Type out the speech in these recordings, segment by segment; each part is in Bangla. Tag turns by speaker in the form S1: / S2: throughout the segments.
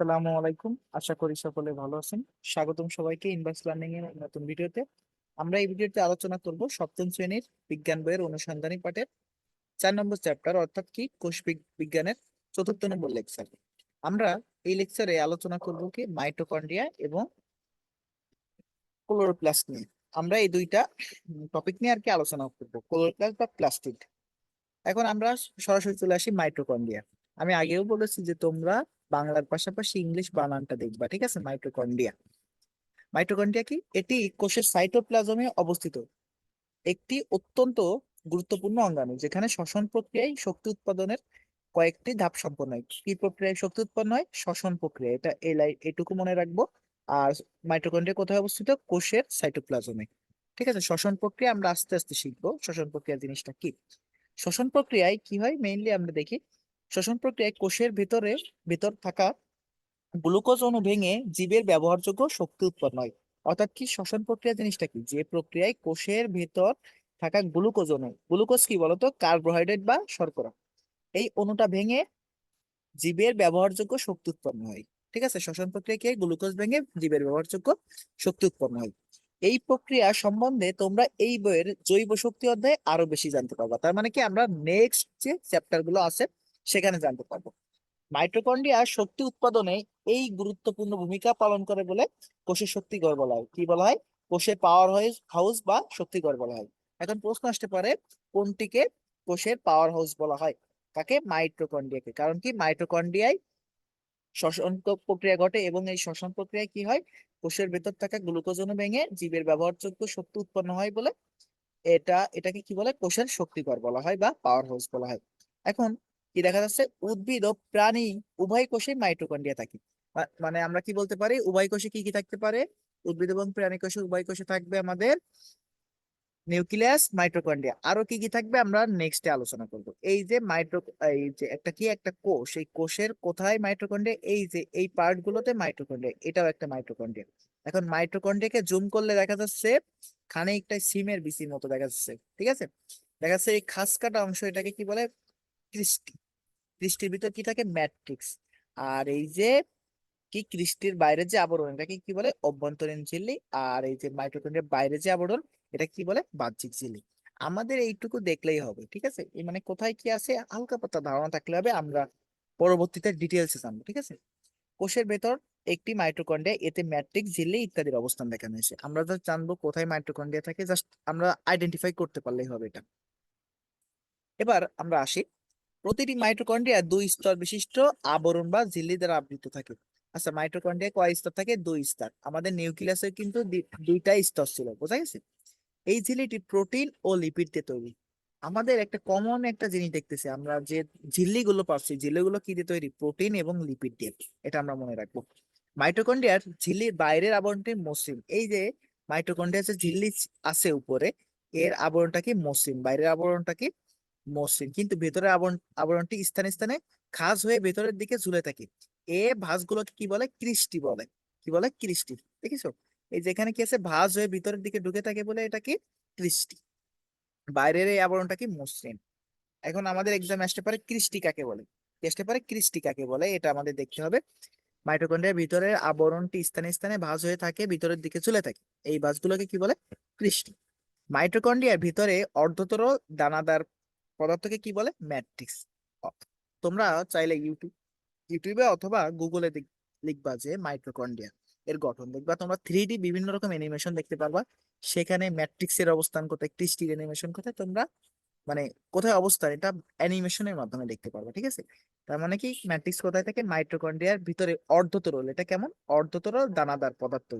S1: আসসালামু আলাইকুম। আশা করি সকলে ভালো আছেন। স্বাগতম সবাইকে ইনভার্স লার্নিং এর নতুন ভিডিওতে। আমরা এই ভিডিওতে আলোচনা করব সপ্তম শ্রেণির বিজ্ঞান বইয়ের অনুসন্ধানী পাঠের চার নম্বর চ্যাপ্টার, অর্থাৎ কি? কোষ বিজ্ঞানের চতুর্থ নম্বর লেকচার। আমরা এই লেকচারে আলোচনা করব কি? মাইটোকন্ড্রিয়া এবং ক্লোরোপ্লাস্ট নিয়ে। আমরা এই দুইটা টপিক নিয়ে আর কি আলোচনা করব। ক্লোরোপ্লাস্ট বা প্লাস্টিক এখন আমরা সরাসরি চলে আসি মাইটোকন্ড্রিয়া। আমি আগেও বলেছি যে তোমরা বাংলার পাশাপাশি ইংলিশ বানানটা দেখবা, ঠিক আছে? মাইটোকন্ড্রিয়া মাইটোকন্ড্রিয়া কি? এটি কোষের সাইটোপ্লাজমে অবস্থিত। একটি অত্যন্ত গুরুত্বপূর্ণ অঙ্গাণু, যেখানে শ্বসন প্রক্রিয়ায় শক্তি উৎপাদনের কয়েকটি ধাপ সম্পন্ন হয়। কি প্রক্রিয়ায় শক্তি উৎপন্ন হয়? শ্বসন প্রক্রিয়া। এটা এই এটুকু মনে রাখব। আর মাইটোকন্ড্রিয়া কোথায় অবস্থিত? কোষের সাইটোপ্লাজমে ঠিক আছে? শ্বসন প্রক্রিয়া আমরা আস্তে আস্তে শিখব। শ্বসন প্রক্রিয়া জিনিসটা কি? শ্বসন প্রক্রিয়ায় কি হয়? মেইনলি আমরা দেখি শ্বসন প্রক্রিয়ায় কোষের ভিতরে, ভিতর থাকা গ্লুকোজ অণু ভেঙে জীবের ব্যবহারযোগ্য শক্তি উৎপন্ন হয়। অর্থাৎ কি শ্বসন প্রক্রিয়া জিনিসটা কি? যে প্রক্রিয়ায় কোষের ভিতর থাকা গ্লুকোজ অণু, গ্লুকোজ কি বলতো? কার্বোহাইড্রেট বা শর্করা। এই অণুটা ভেঙে জীবের ব্যবহারযোগ্য শক্তি উৎপন্ন হয়। ঠিক আছে? শ্বসন প্রক্রিয়াকে গ্লুকোজ ভেঙে জীবের ব্যবহারযোগ্য শক্তি উৎপন্ন হয়। এই প্রক্রিয়া সম্বন্ধে তোমরা এই বইয়ের জৈব শক্তি অধ্যায়ে আরও বেশি জানতে পারবা। তার মানে কি আমরা নেক্সট যে চ্যাপ্টারগুলো আছে সেখানে জানতে পারব। মাইটোকন্ড্রিয়া শক্তি উৎপাদনে এই গুরুত্বপূর্ণ ভূমিকা পালন করে বলে কোষের শক্তিঘর বলা হয়। কি বলা হয়? কোষের পাওয়ার হাউস বা শক্তিঘর বলা হয়। এখন প্রশ্ন আসতে পারে, কোনটিকে কোষের পাওয়ার হাউস বলা হয়? কাকে মাইটোকন্ড্রিয়াকে। কারণ কি? মাইটোকন্ড্রিয়ায় শ্বসন প্রক্রিয়া ঘটে এবং এই শ্বসন প্রক্রিয়ায় কি হয়? কোষের ভেতর থাকা গ্লুকোজ অণু ভেঙে জীবের ব্যবহারযোগ্য শক্তি উৎপন্ন হয় বলে এটা, এটাকে কি বলে? কোষের শক্তিঘর বলা হয় বা পাওয়ার হাউস বলা হয়। এখন কি দেখা যাচ্ছে? উদ্ভিদ ও প্রাণী উভয় কোষে মাইটোকন্ড্রিয়া থাকে। মানে আমরা কি বলতে পারি? উভয় কোষে কি কি থাকতে পারে? উদ্ভিদ এবং প্রাণী কোষে উভয় কোষে থাকবে আমাদের নিউক্লিয়াস মাইটোকন্ড্রিয়া আরও কি কি থাকবে আমরা নেক্সটে আলোচনা করব। এই যে মাইটো এই যে একটা কি? একটা কোষ। এই কোষের কোথায় মাইটোকন্ড্রিয়া এই যে এই পার্ট গুলোতে মাইটোকন্ড্রিয়া এটাও একটা মাইটোকন্ড্রিয়া এখন মাইটোকন্ড্রিয়াকে জুম করলে দেখা যাচ্ছে খানিকটা সিমের বিচির মতো দেখা যাচ্ছে। ঠিক আছে? দেখা যাচ্ছে এই খাস কাটা অংশ এটাকে কি বলে? ক্রিস্টি ক্রিস্টির ভিতর কি থাকে? ম্যাট্রিক্স। আর এই যে কি ক্রিস্টির বাইরে যে আবরণ এটাকে কি বলে? অভ্যন্তরীণ ঝিল্লি। আর এই যে মাইটোকন্ড্রিয়ার বাইরে যে আবরণ, এটা কি বলে? বাহ্যিক ঝিল্লি। আমাদের এইটুকু দেখলেই হবে, ঠিক আছে? মানে কোথায় কি আছে? হালকা পাতলা ধারণা থাকলে হবে, আমরা পরবর্তীতে ডিটেলসে জানব, ঠিক আছে? কোষের ভেতর একটি মাইটোকন্ড্রিয়া, এতে ম্যাট্রিক্স, ঝিল্লি ইত্যাদির অবস্থান দেখানো হয়েছে। আমরা জাস্ট জানব কোথায় মাইটোকন্ড্রিয়া থাকে, জাস্ট আমরা আইডেন্টিফাই করতে পারলেই হবে এটা। এবার আমরা আসি প্রতিটি মাইটোকন্ড্রিয়া দুই স্তর বিশিষ্ট আবরণ বা ঝিল্লি দ্বারা আবৃত থাকে। আচ্ছা মাইটোকন্ড্রিয়া কয় স্তর থাকে? দুই স্তর। আমাদের নিউক্লিয়াসে কিন্তু দুইটা স্তর ছিল, বোঝা গেছে? এই ঝিল্লিটি প্রোটিন ও লিপিড দিয়ে তৈরি। আমাদের একটা কমন একটা জিনিস দেখতেছি, আমরা যে ঝিল্লি গুলো পাচ্ছি ঝিল্লি গুলো কি দিয়ে তৈরি? প্রোটিন এবং লিপিড দিয়ে। এটা আমরা মনে রাখব। মাইটোকন্ড্রিয়ার ঝিল্লির বাইরের আবরণটি মসৃণ এই যে মাইটোকন্ড্রিয়ার যে ঝিল্লি আছে উপরে, এর আবরণটা কি মসৃণ বাইরের আবরণটা কি মসৃণ। কিন্তু ভেতরের আবরণ, আবরণটি স্থানে স্থানে খাঁজ হয়ে ভেতরের দিকে ঝুলে থাকে। এ ভাঁজগুলোকে কি বলে? কৃষ্টি বলে। কি বলে? কৃষ্টি। দেখিছো এই যেখানে কি আছে? ভাঁজ হয়ে ভিতরের দিকে ঢুকে থাকে বলে এটা কি? কৃষ্টি। বাইরের এই আবরণটা কি? মসৃণ। এখন আমাদের এক্সাম আসতে পারে কৃষ্টি কাকে বলে? আসতে পারে? কৃষ্টি কাকে বলে? এটা আমাদের দেখতে হবে। মাইটোকন্ড্রিয়ার ভিতরের আবরণটি স্থানে স্থানে ভাঁজ হয়ে থাকে, ভিতরের দিকে চলে থাকে। এই ভাঁজগুলোকে কি বলে? কৃষ্টি। মাইটোকন্ড্রিয়ার ভিতরে অর্ধতর দানাদার পদার্থকে কি বলে? ম্যাট্রিক্স তোমরা চাইলে ইউটিউব, ইউটিউবে অথবা গুগলে লিখবা যে মাইটোকন্ড্রিয়া এর গঠন। দেখবা তোমরা থ্রি ডি বিভিন্ন রকম অ্যানিমেশন দেখতে পারবা। সেখানে ম্যাট্রিক্স এর অবস্থান কোথায় ক্রিস্টির অ্যানিমেশন কোথায়, তোমরা মানে কোথায় অবস্থান, এটা অ্যানিমেশনের মাধ্যমে দেখতে পারবা, ঠিক আছে? তার মানে কি? ম্যাট্রিক্স কোথায় থাকে? মাইটোকন্ড্রিয়ার ভিতরে অর্ধতরল, এটা কেমন? অর্ধতরল দানাদার পদার্থ।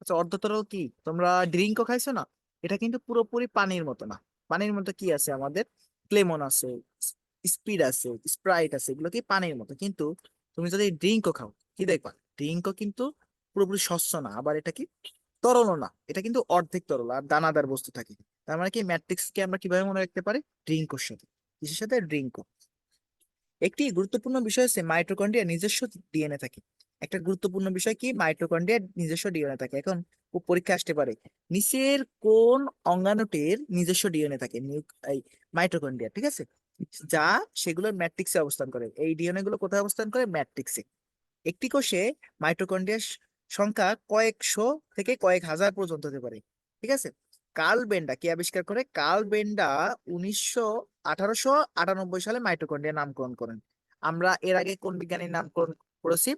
S1: আচ্ছা অর্ধতরল কি? তোমরা ড্রিঙ্কও খাইছো না? এটা কিন্তু পুরোপুরি পানির মতো না। পানির মতো কি আছে আমাদের? ক্লেমন আছে, স্পিড আছে, স্প্রাইট আছে, এগুলো কি পানির মতো। কিন্তু তুমি যদি ড্রিঙ্কও খাও, কি দেখবা? ড্রিঙ্কও কিন্তু পুরোপুরি স্বচ্ছ না, আবার এটা কি? তরলও না, এটা কিন্তু অর্ধেক তরল, আর দানাদার বস্তু থাকে। তার মানে কি? ম্যাট্রিক্স কে আমরা কীভাবে মনে রাখতে পারি? ড্রিঙ্কোর সাথে, কিসের সাথে? ড্রিঙ্কো একটি গুরুত্বপূর্ণ বিষয় হচ্ছে মাইটোকন্ড্রিয়া নিজস্ব ডিএনএ থাকে। একটা গুরুত্বপূর্ণ বিষয় কি? মাইটোকন্ড্রিয়ার নিজস্ব ডিএনএ থাকে। এখন পরীক্ষা আসতে পারে, নিচের কোন অঙ্গাণুটির নিজস্ব ডিএনএ থাকে? মাইটোকন্ড্রিয়া ঠিক আছে? যা সেগুলোর ম্যাট্রিক্সে অবস্থান করে। এই ডিএনএ গুলো কোথায় অবস্থান করে? ম্যাট্রিক্সে একটি কোষে মাইটোকন্ড্রিয়ার সংখ্যা কয়েকশো থেকে কয়েক হাজার পর্যন্ত হতে পারে, ঠিক আছে? কার্ল বেন্ডা কে আবিষ্কার করে? কার্ল বেন্ডা উনিশশো আঠারোশো আটানব্বই সালে মাইটোকন্ড্রিয়া নামকরণ করেন। আমরা এর আগে কোন বিজ্ঞানীর নামকরণ করেছি?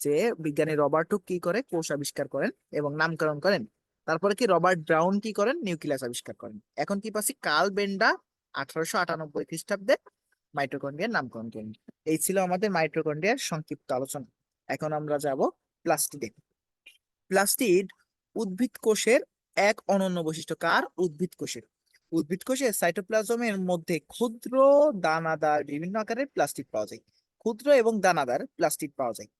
S1: যে বিজ্ঞানী রবার্ট কি করে? কোষ আবিষ্কার করেন এবং নামকরণ করেন। তারপরে কি রবার্ট ব্রাউন কি করেন? নিউক্লিয়াস আবিষ্কার করেন। এখন কি পাচ্ছি? কার্ল বেন্ডা আঠারোশো আটানব্বই খ্রিস্টাব্দে মাইটোকন্ড্রিয়ার নামকরণ করেন। এই ছিল আমাদের মাইটোকন্ড্রিয়ার সংক্ষিপ্ত আলোচনা। এখন আমরা যাব প্লাস্টিডে। প্লাস্টিড উদ্ভিদ কোষের এক অনন্য বৈশিষ্ট্য। কার? উদ্ভিদ কোষের। উদ্ভিদ কোষের সাইটোপ্লাজমের মধ্যে ক্ষুদ্র দানাদার বিভিন্ন আকারের প্লাস্টিক পাওয়া যায়। ক্ষুদ্র এবং দানাদার প্লাস্টিক পাওয়া যায়।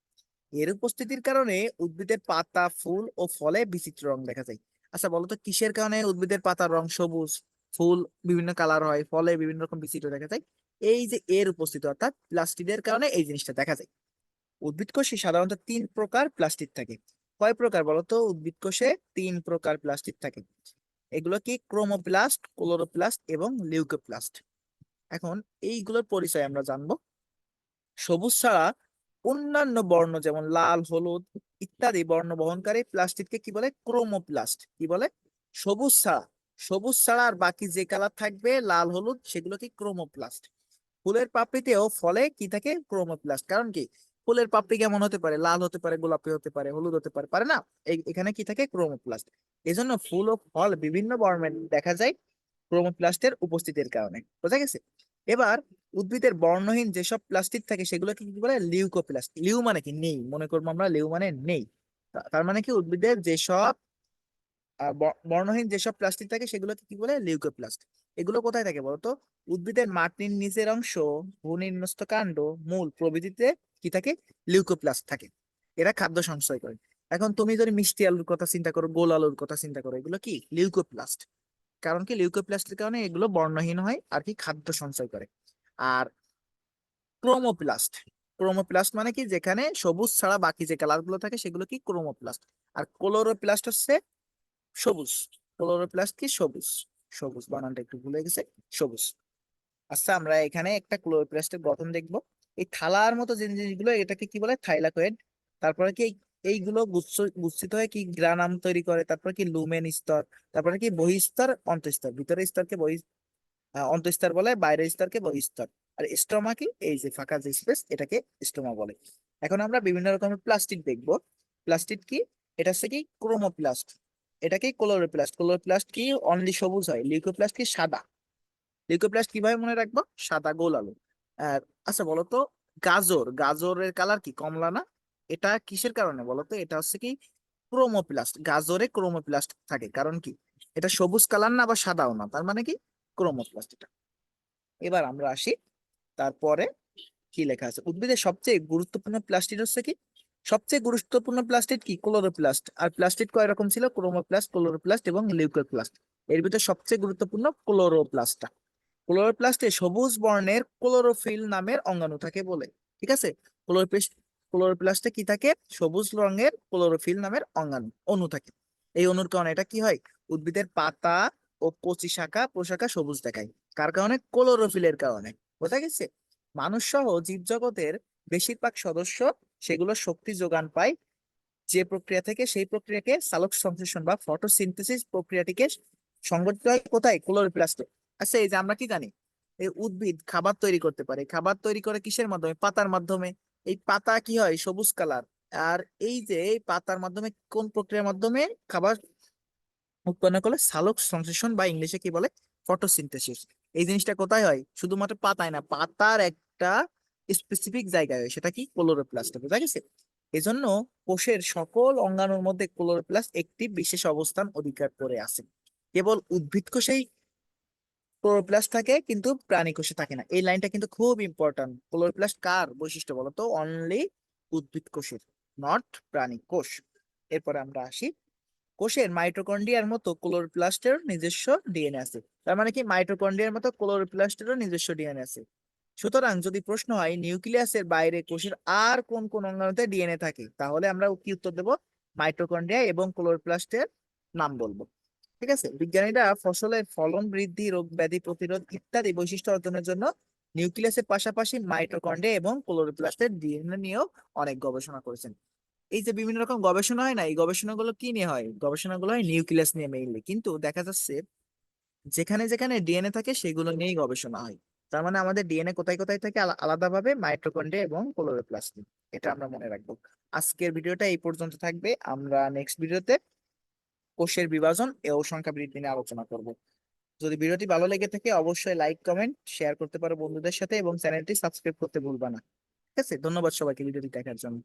S1: এর উপস্থিতির কারণে উদ্ভিদের পাতা, ফুল ও ফলে বিচিত্র রং দেখা যায়। আচ্ছা বলতো কিসের কারণে উদ্ভিদের পাতার রং সবুজ? ফুল বিভিন্ন কালার হয়, ফলে বিভিন্ন রকম বিচিত্র দেখা যায়। এই যে এর উপস্থিত, অর্থাৎ প্লাস্টিডের কারণে এই জিনিসটা দেখা যায়। উদ্ভিদ কোষে সাধারণত তিন প্রকার প্লাস্টিক থাকে। কয় প্রকার বলতো? উদ্ভিদ কোষে তিন প্রকার প্লাস্টিক থাকে। এগুলো কি? ক্রোমোপ্লাস্ট, ক্লোরোপ্লাস্ট এবং লিউকোপ্লাস্ট। এখন এইগুলোর পরিচয় আমরা জানব। সবুজ ছাড়া অন্যান্য বর্ণ যেমন লাল, হলুদ ইত্যাদি বর্ণ বহনকারী প্লাস্টিককে কি বলে? ক্রোমোপ্লাস্ট। কি বলে? সবুজ ছাড়া সবুজ ছাড়া আর বাকি যে কালার থাকবে লাল, হলুদ সেগুলো কি ক্রোমোপ্লাস্ট। ফুলের পাপড়িতেও ফলে কি থাকে? ক্রোমোপ্লাস্ট। কারণ কি? ফুলের পাপড়ি কেমন হতে পারে? লাল হতে পারে, গোলাপি হতে পারে, হলুদ হতে পারে পারে না? এখানে কি থাকে? ক্রোমোপ্লাস্ট। এজন্য ফুল ও ফল বিভিন্ন বর্ণের দেখা যায় ক্রোমোপ্লাস্টের উপস্থিতির কারণে। বোঝা গেছে? এবার উদ্ভিদের বর্ণহীন যেসব প্লাস্টিক থাকে, সেগুলোকে কি বলে? লিউকোপ্লাস্ট। লিউ মানে কি? নেই। মনে করব আমরা লিউ মানে নেই। তার মানে কি? উদ্ভিদের যেসব বর্ণহীন যেসব প্লাস্টিক থাকে সেগুলোকে কি বলে? লিউকোপ্লাস্ট এগুলো কোথায় থাকে বলতো? উদ্ভিদের মাটির নিচের অংশ ভূনির্মস্ত কাণ্ড, মূল প্রভৃতিতে কি থাকে? লিউকোপ্লাস্ট থাকে। এরা খাদ্য সংশয় করে। এখন তুমি যদি মিষ্টি আলুর কথা চিন্তা করো, গোল আলুর কথা চিন্তা করো, এগুলো কি? লিউকোপ্লাস্ট কারণ কি? লিউকোপ্লাস্টের কারণে এগুলো বর্ণহীন হয় আর কি খাদ্য সঞ্চয় করে। আর ক্রোমোপ্লাস্ট ক্রোমোপ্লাস্ট মানে কি? যেখানে সবুজ ছাড়া বাকি যে কালারগুলো থাকে সেগুলো কি? ক্রোমোপ্লাস্ট আর ক্লোরোপ্লাস্ট হচ্ছে সবুজ, ক্লোরোপ্লাস্ট কি সবুজ? সবুজ, বানানটা একটু ভুলে গেছে, সবুজ। আচ্ছা আমরা এখানে একটা ক্লোরোপ্লাস্টের গঠন দেখব। এই থালার মতো যে জিনিসগুলো, এটাকে কি বলে? থাইলাকয়েড। তারপরে কি এইগুলো গুচ্ছ, গুচ্ছিত হয়ে কি গ্রানাম তৈরি করে? তারপরে কি লুমেন স্তর? তারপরে কি বহিস্তর, অন্তঃস্তর। ভিতরের স্তরকে বহি অন্তঃস্তর বলে, বাইরের স্তরকে বহিস্তর। আর স্টোমা কি? এই যে ফাঁকা যে স্পেস, এটাকে স্টোমা বলে। এখন আমরা বিভিন্ন রকমের প্লাস্টিক দেখব। প্লাস্টিক কি? এটা হচ্ছে কি? ক্রোমোপ্লাস্ট। এটা কি ক্লোরোপ্লাস্ট ক্লোরোপ্লাস্ট কি অনলি সবুজ হয় লিউকোপ্লাস্ট কি সাদা? লিউকোপ্লাস্ট কীভাবে মনে রাখব? সাদা গোল আলু। আর আচ্ছা বলতো গাজর, গাজরের কালার কি? কমলা না? এটা কিসের কারণে বলতো? এটা হচ্ছে কি ক্রোমোপ্লাস্ট গাজরে ক্রোমোপ্লাস্ট থাকে। কারণ কি? এটা সবুজ কালার না বা সাদাও না, তার মানে কি? ক্রোমোপ্লাস্ট এটা। এবার আমরা আসি, তারপরে কি লেখা আছে? উদ্ভিদের সবচেয়ে গুরুত্বপূর্ণ প্লাস্টিক হচ্ছে কি? সবচেয়ে গুরুত্বপূর্ণ প্লাস্টিক কি? ক্লোরোপ্লাস্ট। আর প্লাস্টিক কয় রকম ছিল? ক্রোমোপ্লাস্ট, ক্লোরোপ্লাস্ট এবং লিউকোপ্লাস্ট। এর ভিতরে সবচেয়ে গুরুত্বপূর্ণ ক্লোরোপ্লাস্টটা। ক্লোরোপ্লাস্টে সবুজ বর্ণের ক্লোরোফিল নামের অঙ্গাণু থাকে বলে। ঠিক আছে? ক্লোরোপ্লাস্ট ক্লোরোপ্লাস্টে কি থাকে? সবুজ রঙের ক্লোরোফিল নামের অঙ্গাণু, অণু থাকে। এই অণুর কারণে এটা কি হয়? উদ্ভিদের পাতা ও কচি শাখা প্রশাখা সবুজ দেখায়। কার কারণে? ক্লোরোফিলের কারণে। বোঝা গেছে? মানুষ সহ জীবজগতের বেশিরভাগ সদস্য সেগুলো শক্তি যোগান পায়। যে প্রক্রিয়া থেকে সেই প্রক্রিয়াকে সালোক সংশ্লেষণ বা ফটোসিনথেসিস প্রক্রিয়াটিকে সংগঠিত হয় কোথায়? ক্লোরোপ্লাস্টে। আচ্ছা এই যে আমরা কি জানি? এই উদ্ভিদ খাবার তৈরি করতে পারে। খাবার তৈরি করে কিসের মাধ্যমে? পাতার মাধ্যমে। এই পাতা কি হয়? সবুজ কালার। আর এই যে এই পাতার মাধ্যমে কোন প্রক্রিয়ার মাধ্যমে খাবার উৎপন্ন করলে? সালোক সংশ্লেষণ বা ইংলিশে কি বলে? ফটোসিনথেসিস এই জিনিসটা কোথায় হয়? শুধুমাত্র পাতায় না, পাতার একটা স্পেসিফিক জায়গায় হয়, সেটা কি? ক্লোরোপ্লাস্টে বোঝা গেছে এজন্য কোষের সকল অঙ্গাণুর মধ্যে ক্লোরোপ্লাস্ট একটি বিশেষ অবস্থান অধিকার করে আছে। কেবল উদ্ভিদ কোষেই ক্লোরোপ্লাস্ট থাকে, কিন্তু প্রাণী কোষে থাকে না। এই লাইনটা কিন্তু খুব ইম্পর্টেন্ট ক্লোরোপ্লাস্ট কার বৈশিষ্ট্য বলো তো? অনলি উদ্ভিদ কোষের নট প্রাণী কোষ। এরপরে আমরা আসি। কোষের মাইটোকন্ড্রিয়ার মতো ক্লোরোপ্লাস্টের নিজস্ব ডিএনএ আছে। তার মানে কি? মাইটোকন্ড্রিয়ার মতো ক্লোরোপ্লাস্টেরও নিজস্ব ডিএনএ আছে। সুতরাং যদি প্রশ্ন হয়, নিউক্লিয়াসের বাইরে কোষের আর কোন কোন অঙ্গাণুতে ডিএনএ থাকে, তাহলে আমরা কি উত্তর দেব? মাইটোকন্ড্রিয়া এবং ক্লোরোপ্লাস্টের নাম বলব। ঠিক আছে? বিজ্ঞানীরা ফসলের ফলন বৃদ্ধি, রোগ ব্যাধি প্রতিরোধ ইত্যাদি বৈশিষ্ট্য অর্জনের জন্য নিউক্লিয়াসের পাশাপাশি মাইটোকন্ড্রিয়া এবং ক্লোরোপ্লাস্টের ডিএনএ নিয়েও অনেক গবেষণা করেছেন। এই যে বিভিন্ন রকম গবেষণা হয় না, এই গবেষণাগুলো কি নিয়ে হয়? গবেষণাগুলো হয় নিউক্লিয়াস নিয়ে মেইনলি কিন্তু দেখা যাচ্ছে যেখানে যেখানে ডিএনএ থাকে, সেগুলো নিয়েই গবেষণা হয়। তার মানে আমাদের ডিএনএ কোথায় কোথায় থাকে? আলা- আলাদাভাবে মাইটোকন্ড্রিয়া এবং ক্লোরোপ্লাস্টে এটা আমরা মনে রাখব। আজকের ভিডিওটা এই পর্যন্ত থাকবে। আমরা নেক্সট ভিডিওতে কোষের বিভাজন ও সংখ্যা বৃদ্ধি নিয়ে আলোচনা করব। যদি ভিডিওটি ভালো লেগে থাকে, অবশ্যই লাইক কমেন্ট শেয়ার করতে পারো বন্ধুদের সাথে এবং চ্যানেলটি সাবস্ক্রাইব করতে ভুলবা না। ঠিক আছে? ধন্যবাদ সবাইকে ভিডিওটি দেখার জন্য।